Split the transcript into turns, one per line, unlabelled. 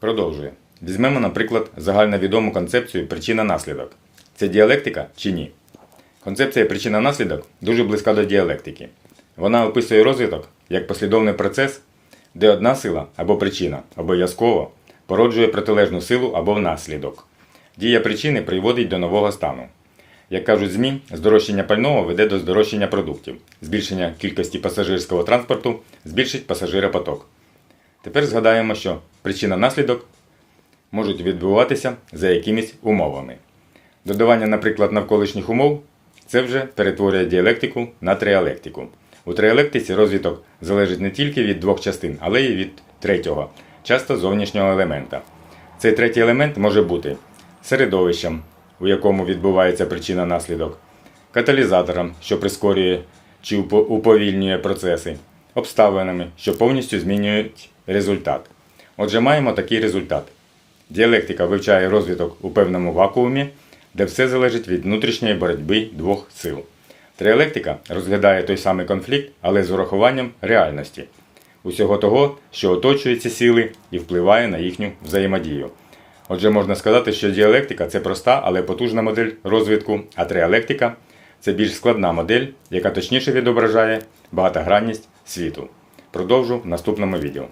Продовжує. Візьмемо, наприклад, загальновідому концепцію причина-наслідок. Це діалектика чи ні? Концепція причина-наслідок дуже близька до діалектики. Вона описує розвиток як послідовний процес, де одна сила або причина обов'язково породжує протилежну силу або наслідок. Дія причини приводить до нового стану. Як кажуть ЗМІ, здорожчання пального веде до здорожчання продуктів. Збільшення кількості пасажирського транспорту збільшить пасажиропоток. Тепер згадаємо, що причина-наслідок можуть відбуватися за якимись умовами. Додавання, наприклад, навколишніх умов це вже перетворює діалектику на триалектику. У триалектиці розвиток залежить не тільки від двох частин, але й від третього, часто зовнішнього елемента. Цей третій елемент може бути середовищем, у якому відбувається причина-наслідок, каталізатором, що прискорює чи уповільнює процеси, обставинами, що повністю змінюють результат. Отже, маємо такий результат. Діалектика вивчає розвиток у певному вакуумі, де все залежить від внутрішньої боротьби двох сил. Триалектика розглядає той самий конфлікт, але з урахуванням реальності, усього того, що оточує ці сили і впливає на їхню взаємодію. Отже, можна сказати, що діалектика це проста, але потужна модель розвитку, а триалектика це більш складна модель, яка точніше відображає багатогранність світу. Продовжу в наступному відео.